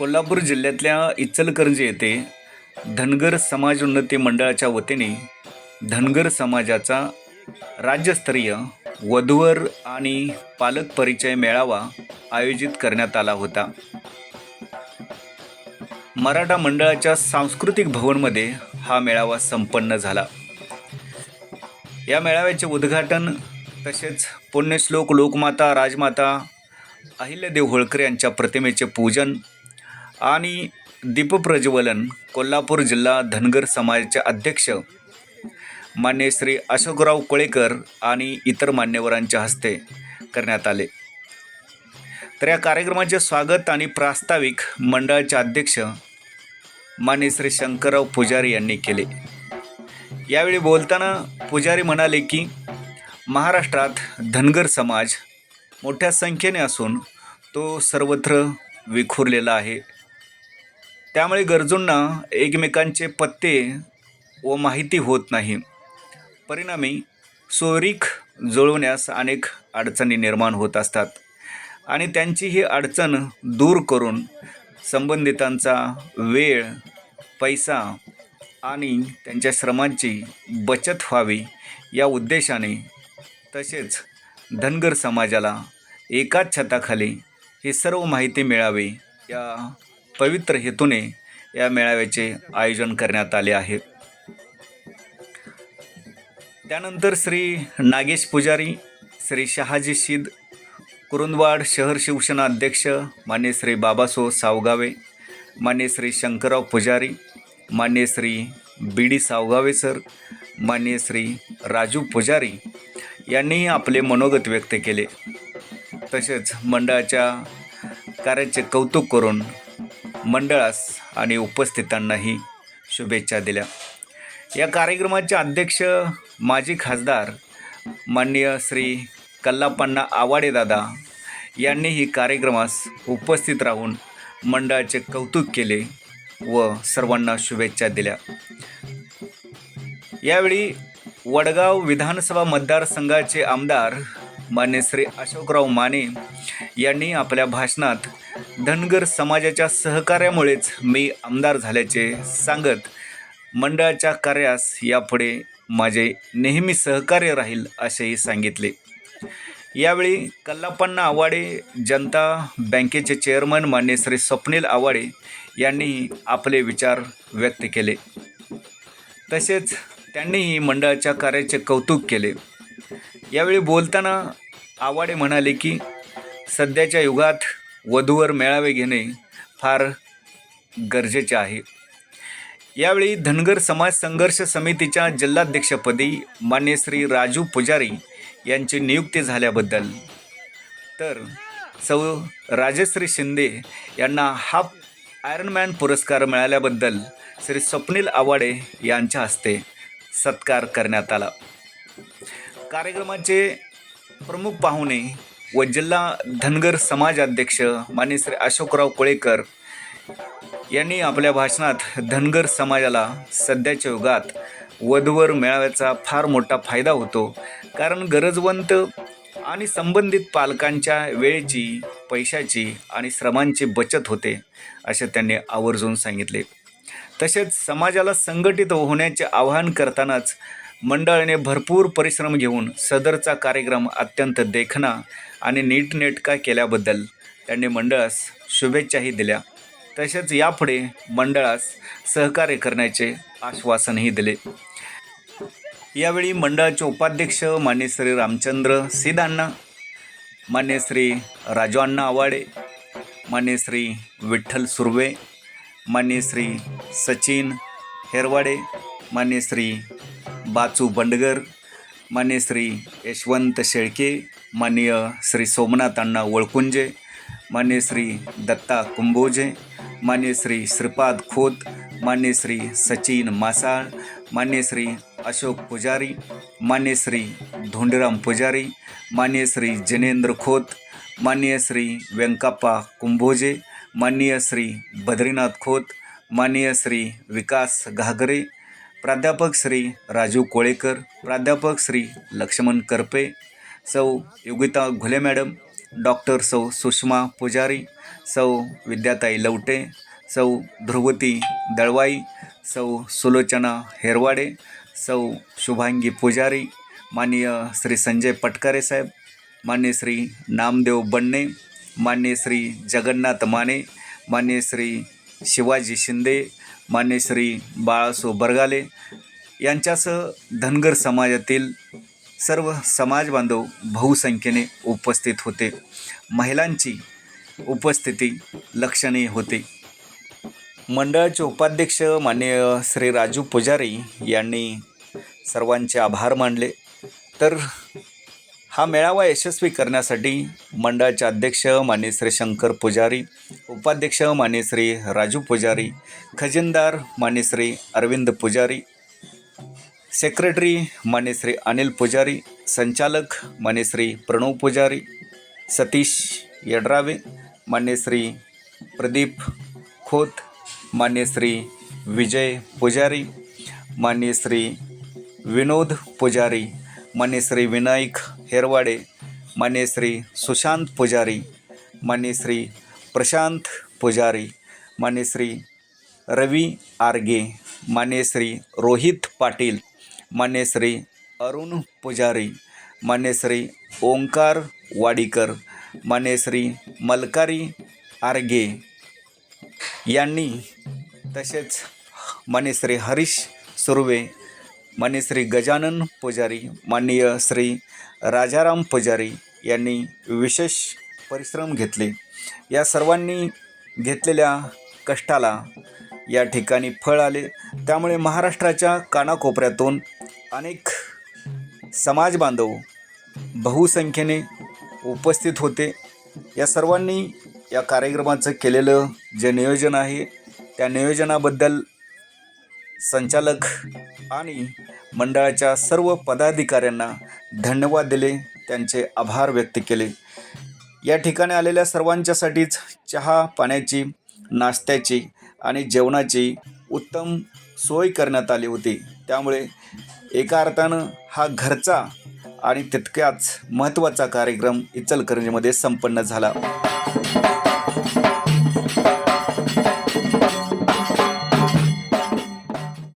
कोल्हापूर जिल्ह्यातल्या इचलकरंजी येथे धनगर समाज उन्नती मंडळाच्या वतीने धनगर समाजाचा राज्यस्तरीय वधूवर आणि पालक परिचय मेळावा आयोजित करण्यात आला होता. मराठा मंडळाच्या सांस्कृतिक भवनमध्ये हा मेळावा संपन्न झाला. या मेळाव्याचे उद्घाटन तसेच पुण्यश्लोक लोकमाता राजमाता अहिल्यादेव होळकर यांच्या प्रतिमेचे पूजन आणि दीपप्रज्वलन कोल्हापूर जिल्हा धनगर समाजाचे अध्यक्ष. मान्य श्री अशोकराव कोळेकर आणि इतर मान्यवरांच्या हस्ते करण्यात आले. तर या कार्यक्रमाचे स्वागत आणि प्रास्ताविक मंडळाचे अध्यक्ष मान्य श्री शंकरराव पुजारी यांनी केले. यावेळी बोलताना पुजारी म्हणाले की महाराष्ट्रात धनगर समाज मोठ्या संख्येने असून तो सर्वत्र विखुरलेला आहे. त्यामुळे गरजूंना एकमेकांचे पत्ते व माहिती होत नाही. परिणामी सोरीख जुळवण्यास अनेक अडचणी निर्माण होत असतात आणि त्यांची ही अडचण दूर करून संबंधितांचा वेळ पैसा आणि त्यांच्या श्रमांची बचत व्हावी या उद्देशाने तसेच धनगर समाजाला एकाच छताखाली ही सर्व माहिती मिळावी या पवित्र हेतूने या मेळाव्याचे आयोजन करण्यात आले आहे. त्यानंतर श्री नागेश पुजारी श्री शहाजी शिद कुरुंदवाड शहर शिवसेना अध्यक्ष मान्य श्री बाबासो सावगावे मान्य श्री शंकरराव पुजारी मान्य Shri B D Sawgave sir मान्य श्री राजू पुजारी यांनीही आपले मनोगत व्यक्त केले. तसेच मंडळाच्या कार्याचे कौतुक करून मंडळास आणि उपस्थितांनाही शुभेच्छा दिल्या. या कार्यक्रमाचे अध्यक्ष माजी खासदार माननीय श्री कल्लापण्णा आवाडेदादा यांनीही कार्यक्रमास उपस्थित राहून मंडळाचे कौतुक केले व सर्वांना शुभेच्छा दिल्या. यावेळी वडगाव विधानसभा मतदारसंघाचे आमदार मान्य श्री अशोकराव माने यांनी आपल्या भाषणात धनगर समाजाच्या सहकार्यामुळेच मी आमदार झाल्याचे सांगत मंडळाच्या कार्यास यापुढे माझे नेहमी सहकार्य राहील असेही सांगितले. यावेळी कल्लापण्णा आवाडे जनता बँकेचे चेअरमन मान्य श्री स्वप्नील आवाडे यांनी आपले विचार व्यक्त केले. तसेच त्यांनीही मंडळाच्या कार्याचे कौतुक केले. यावेळी बोलताना आवाडे म्हणाले की सध्याच्या युगात वधूवर मेळावे घेणे फार गरजेचे आहे. यावेळी धनगर समाज संघर्ष समितीच्या जिल्हाध्यक्षपदी मान्य श्री राजू पुजारी यांची नियुक्ती झाल्याबद्दल. तर सौ राजश्री शिंदे यांना हाफ आयरनमॅन पुरस्कार मिळाल्याबद्दल श्री स्वप्नील आवाडे यांच्या हस्ते सत्कार करण्यात आला. कार्यक्रमाचे प्रमुख पाहुणे व जिल्हा धनगर समाजाध्यक्ष मान्य श्री अशोकराव कोळेकर यांनी आपल्या भाषणात धनगर समाजाला सध्याच्या युगात वधवर मेळाव्याचा फार मोठा फायदा होतो. कारण गरजवंत आणि संबंधित पालकांच्या वेळेची पैशाची आणि श्रमांची बचत होते असे त्यांनी आवर्जून सांगितले. तसेच समाजाला संघटित होण्याचे आवाहन करतानाच मंडळाने भरपूर परिश्रम घेऊन सदरचा कार्यक्रम अत्यंत देखणा आणि नीटनेटका केल्याबद्दल त्यांनी मंडळास शुभेच्छाही दिल्या. तसेच यापुढे मंडळास सहकार्य करण्याचे आश्वासनही दिले. यावेळी मंडळाचे उपाध्यक्ष मान्य श्री रामचंद्र सिदांना मान्य श्री राजू अण्णा आवाडे मान्य श्री विठ्ठल सुर्वे मान्य श्री सचिन हेरवाडे मान्य श्री बाचू बंडगर मान्य श्री यशवंत शेळके माननीय श्री सोमनाथ अण्णा वळकुंजे मान्य श्री दत्ता कुंभोजे मान्य श्री श्रीपाद खोत मान्य श्री सचिन मासाळ मान्य श्री अशोक पुजारी मान्य श्री धोंडीराम पुजारी मान्य श्री जिनेंद्र खोत मान्य श्री व्यंकाप्पा कुंभोजे माननीय श्री बद्रीनाथ खोत मान्य श्री विकास घागरे प्राध्यापक श्री राजू कोळेकर प्राध्यापक श्री लक्ष्मण करपे सौ योगिता घुले मॅडम डॉक्टर सौ सुषमा पुजारी सौ विद्याताई लवटे सौ ध्रुवती दळवाई सौ सुलोचना हेरवाडे सौ शुभांगी पुजारी माननीय श्री संजय पटकारे साहेब मान्य श्री नामदेव बन्ने मान्य श्री जगन्नाथ माने मान्य श्री शिवाजी शिंदे मान्य श्री बाळासो बरगाले यांच्यासह धनगर समाजातील सर्व समाज बांधव बहुसंख्येने उपस्थित होते. महिलांची उपस्थिती लक्षणीय होते. मंडळाचे उपाध्यक्ष माननीय श्री राजू पुजारी यांनी सर्वांचे आभार मानले. तर हा मेळावा यशस्वी करण्यासाठी मंडळाचे अध्यक्ष मान्य श्री शंकर पुजारी उपाध्यक्ष मान्य श्री राजू पुजारी खजिनदार मान्य श्री अरविंद पुजारी सेक्रेटरी मान्य श्री अनिल पुजारी संचालक मान्य श्री प्रणव पुजारी सतीश यड्रावे मान्य श्री प्रदीप खोत मान्य श्री विजय पुजारी मान्य श्री विनोद पुजारी मान्य श्री विनायक हेरवाडे मान्य श्री सुशांत पुजारी मान्य श्री प्रशांत पुजारी मान्य श्री रवी आर्गे मान्य श्री रोहित पाटील मान्य श्री अरुण पुजारी मान्य श्री ओंकार वाडीकर मान्य श्री मलकारी आर्गे यांनी तसेच मान्य श्री हरीश सुर्वे मान्य श्री गजानन पुजारी माननीय श्री राजाराम पुजारी यांनी विशेष परिश्रम घेतले. या सर्वांनी घेतलेल्या कष्टाला या ठिकाणी फळ आले. त्यामुळे महाराष्ट्राच्या कानाकोपऱ्यातून अनेक समाज बांधव बहुसंख्येने उपस्थित होते. या सर्वांनी या कार्यक्रमाचं केलेलं जे नियोजन आहे त्या नियोजनाबद्दल संचालक आणि मंडळाच्या सर्व पदाधिकाऱ्यांना धन्यवाद दिले त्यांचे आभार व्यक्त केले. या ठिकाणी आलेल्या सर्वांच्यासाठीच चहा पाण्याची नाश्त्याची आणि जेवणाची उत्तम सोय करण्यात आली होती. त्यामुळे एका अर्थानं हा घरचा आणि तितक्याच महत्त्वाचा कार्यक्रम इचलकरंजीमध्ये संपन्न झाला.